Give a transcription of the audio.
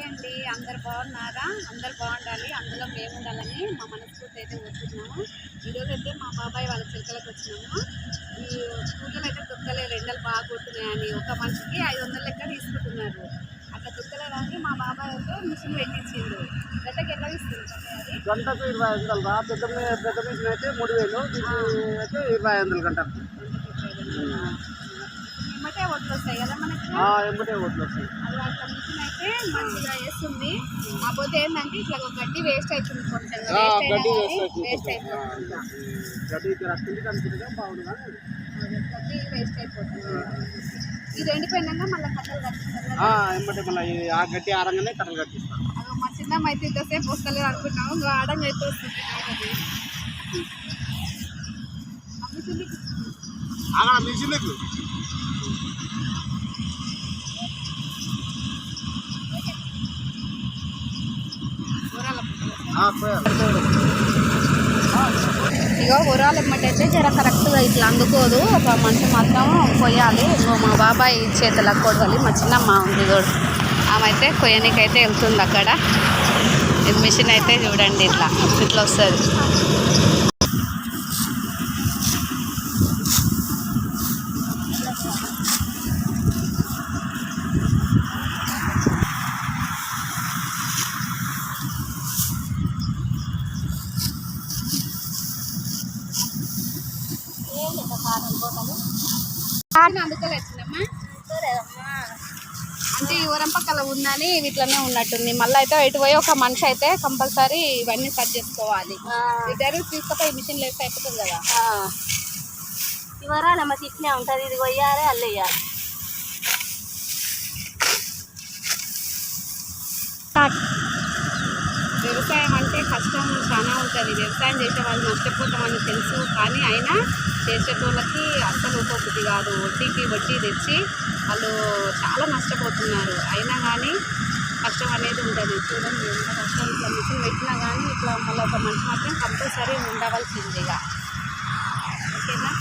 Hi అండి అందరు బాగున్నారా? అందరు బాగుండాలి. అందులో మేము ఉండాలని మా మనస్ఫూర్తి అయితే కోరుకుంటున్నాము. ఈరోజు అయితే మా బాబాయ్ వాళ్ళ చిలకలకు వచ్చినాము. ఈ స్కూల్లో అయితే దుక్కలేదు ఎండలు బాగా కొడుతున్నాయని ఒక మనిషికి ఐదు వందల లెక్క తీసుకుంటున్నారు. అట్లా దుక్కలేదని మా బాబాయ్ అయితే మిషన్ పెట్టించిండు. గంటకి ఎట్లా తీసుకుంటారు? అది గంటకు ఇరవై వందలు రా. పెద్ద పెద్ద మిషన్ అయితే మూడు వేలు. అయితే ఇరవై వందలు గంట ఏమంటే ఒట్లు వస్తాయి కదా ఎంబటే ఓట్లు వస్తాయి అది వాళ్ళ మిషన్ అయితే మంచిగా వేస్తుంది కాకపోతే ఏంటంటే ఇట్లా గడ్డి వేస్ట్ అవుతుంది కొంచెం గడ్డి వేస్ట్ అయిపోతుంది. గడ్డి వేస్ట్ అయిపోతుంది ఇది ఎండిపోయినాక మళ్ళీ కట్టలు కట్టిస్తారు ఎంబటే మళ్ళీ ఆ గడ్డి ఆరంగానే కట్టలు కట్టిస్తాం. మా చిన్నమ్మ అయితే ఇంతసేపు వస్తలేదు అనుకుంటాము గాఢంగా అయితే వస్తుంది. అమ్ముతుంది. అక్కడ ఇగో ఊరాలు ఇమ్మటైతే జర కరెక్ట్గా ఇట్లా అందుకోదు. ఒక మనిషి మాత్రం కొయ్యాలి. ఇంకో మా బాబాయ్ చేతులకు కొడవాలి. మా చిన్నమ్మ ఉంది కూడా ఆమె అయితే కొయ్యనికైతే వెళ్తుంది అక్కడ. మిషన్ అయితే చూడండి ఇట్లా. ఇట్లా వస్తుంది. అంటే ఈ ఊరం పక్కల ఉందని వీటిలోనే ఉన్నట్టుంది. మళ్ళీ అయితే ఇటు పోయి ఒక మనిషి అయితే కంపల్సరీ ఇవన్నీ సెట్ చేసుకోవాలి. ఇద్దరు తీసుకుపోయి మిషన్ లేస్తే అయిపోతుంది కదా. ఇవరాలు మాకు ఇట్లే ఉంటుంది. ఇది కొయ్యాలి అల్లెయ్యాలి వ్యవసాయం కష్టం చాలా ఉంటుంది. వ్యవసాయం చేసే వాళ్ళు నష్టపోతామని తెలుసు. కానీ అయినా చేసేటోళ్ళకి అస్సలు ఉపబుద్ధి కాదు. వడ్డీకి వడ్డీ తెచ్చి వాళ్ళు చాలా నష్టపోతున్నారు. అయినా కానీ కష్టం అనేది ఉంటుంది. చూడండి ఎంత కష్టం. ఇట్లా మిషన్ పెట్టినా కానీ ఇట్లా మళ్ళీ ఒక మనిషి మాత్రం కంపల్సరీ ఉండవలసిందిగా ఓకేనా?